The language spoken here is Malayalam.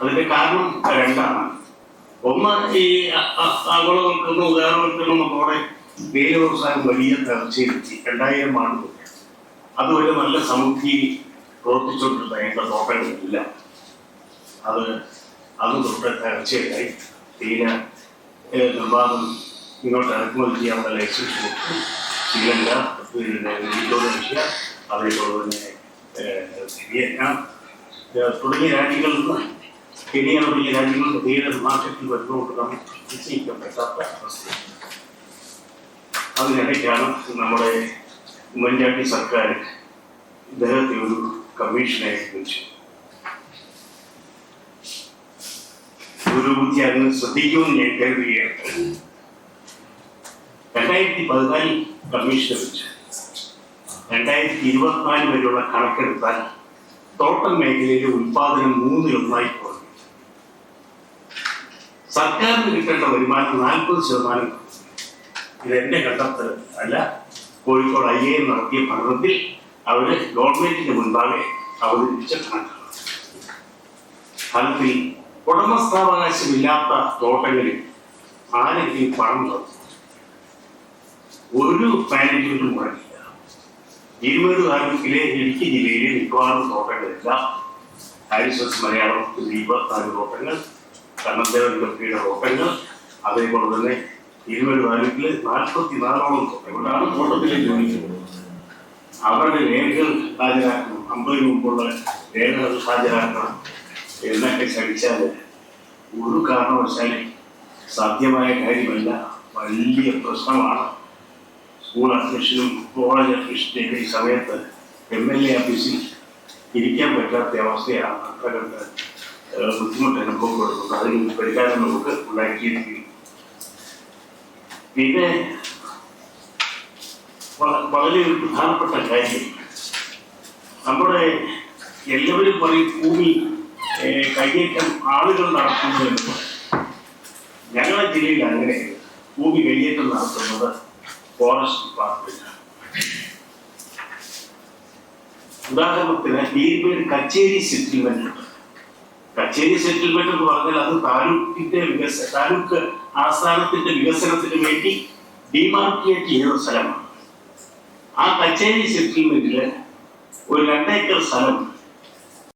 അതിന്റെ കാരണം രണ്ടാണ്. ഒന്ന് ഈ ആഗോളവൽക്കരണം ഉദാഹരണത്തിന് നമ്മുടെ തേയില വ്യവസായം വലിയ തകർച്ചയിലെത്തി രണ്ടായിരം ആണ് അത് ഒരു നല്ല സമൃദ്ധി പ്രവർത്തിച്ചുകൊണ്ടിരുന്ന എന്റെ തോട്ടങ്ങളില്ല. അത് അത് തൊട്ട് തകർച്ചയായി. ഏഹ്, നിർമ്മാണം ഇങ്ങോട്ട് ഇറക്കുമതി ചെയ്യാനുള്ള ലൈസൻസ് ശ്രീലങ്ക പിന്നെ ഇന്തോനേഷ്യ അതേപോലെ തന്നെ വിയറ്റ്നാം തുടങ്ങിയ രാജ്യങ്ങളിൽ നിന്ന് തുടങ്ങിയ രാജ്യങ്ങളിൽ തേയില മാർക്കറ്റിൽ വരുന്നതുകൊണ്ട് നമുക്ക് നിശ്ചയിക്കാൻ പറ്റാത്ത അവസ്ഥ അതിനിടയ്ക്കാണ് നമ്മുടെ ഉമ്മൻചാണ്ടി സർക്കാർ ഇദ്ദേഹത്തെ ഒരു കമ്മീഷനെ വെച്ചു ഒരു ബുദ്ധി അങ്ങ് ശ്രദ്ധിക്കുമെന്ന് ഞാൻ കരുതുകയാണ് രണ്ടായിരത്തി പതിനാലിൽ കമ്മീഷൻ വെച്ചു രണ്ടായിരത്തി ഇരുപത്തിനാല് വരെയുള്ള കണക്കെടുത്താൽ തോട്ടം മേഖലയിലെ ഉൽപാദനം മൂന്നിലൊന്നായി കുറഞ്ഞു സർക്കാരിന് കിട്ടേണ്ട വരുമാനം നാൽപ്പത് ശതമാനം. ഇത് എന്റെ കണ്ടെത്തൽ അല്ല. കോഴിക്കോട് ഐ എ നടത്തിയ പഠനത്തിൽ അവർ ഗവൺമെന്റിന്റെ മുൻപാകെ അവതരിപ്പിച്ച കണക്കാണ്. ഫലത്തിൽ ഉടമസ്ഥാവകാശമില്ലാത്ത തോട്ടങ്ങളിൽ ആരെങ്കിലും പണം തന്നു? ഒരു മാനേജ്മെന്റും മുടങ്ങില്ല ഇരുപത് താലൂക്കിലെ ഇടുക്കി ജില്ലയിലെ മിക്കവാറും തോട്ടങ്ങളെല്ലാം ഹാരിസസ് മലയാളം ഇരുപത്തിനാല് തോട്ടങ്ങൾ കണ്ണന്തേവൻ കപ്പിയുടെ തോട്ടങ്ങൾ അതേപോലെ തന്നെ ഇരുവരും താലൂക്കിൽ നാൽപ്പത്തി നാലോളം തോട്ടത്തിലെ ജോലി ചെയ്യുന്നത് അവരുടെ രേഖകൾ ഹാജരാക്കണം. അമ്പതിന് മുമ്പുള്ള രേഖകൾ ഹാജരാക്കണം. എന്നൊക്കെ ശ്രമിച്ചാൽ ഒരു കാരണവശാലും സാധ്യമായ കാര്യമല്ല. വലിയ പ്രശ്നമാണ്. സ്കൂൾ അഡ്മിഷനും കോളേജ് അഡ്മിഷന്റെയൊക്കെ ഈ സമയത്ത് എം എൽ എ ഓഫീസിൽ ഇരിക്കാൻ പറ്റാത്ത അവസ്ഥയാണ്. ഏഹ്, ബുദ്ധിമുട്ട് അനുഭവപ്പെടുന്നത് അതിന് പരിഹാരം നമുക്ക് ഉണ്ടാക്കിയിരിക്കും പിന്നെ വളരെ ഒരു പ്രധാനപ്പെട്ട കാര്യം. നമ്മുടെ എല്ലാവരും പറയും ഭൂമി കയ്യേറ്റം ആളുകൾ നടത്തുന്നു എന്ന്. പറയും ഞങ്ങളുടെ ജില്ലയിൽ അങ്ങനെ ഭൂമി കയ്യേറ്റം നടത്തുന്നത് ഫോറസ്റ്റ് ഡിപ്പാർട്ട്മെന്റ് ഉദാഹരണത്തിന് ബീർബേഡ് കച്ചേരി സെറ്റിൽമെന്റ് ഉണ്ട് കച്ചേരി സെറ്റിൽമെന്റ് എന്ന് പറഞ്ഞാൽ അത് താലൂക്കിന്റെ വികസന താലൂക്ക് ആസ്ഥാനത്തിന്റെ വികസനത്തിന് വേണ്ടി ഡിമാർക്കേറ്റ് ചെയ്ത സ്ഥലമാണ്. ആ കച്ചേരി സെറ്റിൽമെന്റിൽ ഒരു രണ്ടേക്കർ സ്ഥലം